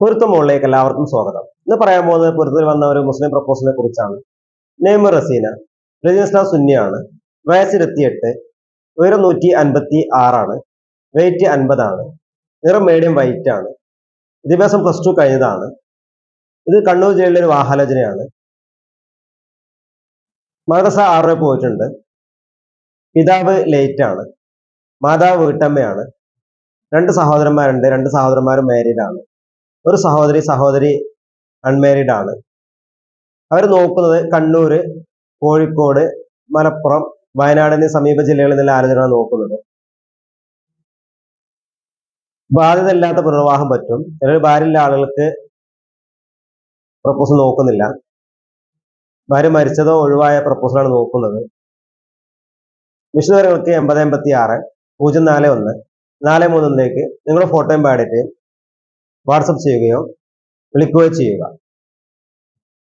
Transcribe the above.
പൊരുത്തം മുകളിലേക്ക് എല്ലാവർക്കും സ്വാഗതം. ഇന്ന് പറയാൻ പോകുന്നത് പൊരുത്തത്തിൽ വന്ന ഒരു മുസ്ലിം പ്രപ്പോസലിനെ കുറിച്ചാണ്. നെയ്മർ റസീന രജനിസ്ലാം സുന്നിയാണ് വയസ്സ് ഇരുപത്തിയെട്ട് ഉയരം നൂറ്റി അൻപത്തി ആറാണ് വെയിറ്റ് അൻപതാണ് നിറം മീഡിയം വൈറ്റ് ആണ് വിദ്യാഭ്യാസം പ്ലസ് ടു കഴിഞ്ഞതാണ് ഇത് കണ്ണൂർ ജില്ലയിലെ ഒരു വാഹാലോചനയാണ് മദ്രസ ആറ് പോയിട്ടുണ്ട് പിതാവ് ലേറ്റ് ആണ് മാതാവ് വീട്ടമ്മയാണ് രണ്ട് സഹോദരന്മാരുണ്ട് രണ്ട് സഹോദരന്മാരും മാരീഡാണ് ഒരു സഹോദരി സഹോദരി അൺമാരീഡ് ആണ്. അവർ നോക്കുന്നത് കണ്ണൂർ കോഴിക്കോട് മലപ്പുറം വയനാട് എന്നീ സമീപ ജില്ലകളിൽ നിന്നുള്ള ആലോചനയാണ് നോക്കുന്നത്. ബാധ്യത ഇല്ലാത്ത പുനർവാഹം പറ്റും. ചിലർ ഭാര്യയുള്ള ആളുകൾക്ക് പ്രപ്പോസൽ നോക്കുന്നില്ല. ഭാര്യ മരിച്ചതോ ഒഴിവായ പ്രപ്പോസലാണ് നോക്കുന്നത്. വിശദവിവരങ്ങൾക്ക് എൺപത് എൺപത്തി ആറ് പൂജ്യം നാല് ഒന്ന് നാല് മൂന്നിലേക്ക് നിങ്ങളുടെ ഫോട്ടോയും പാടിയിട്ട് വാട്സപ്പ് ചെയ്യുകയോ വിളിക്കുകയോ ചെയ്യുക.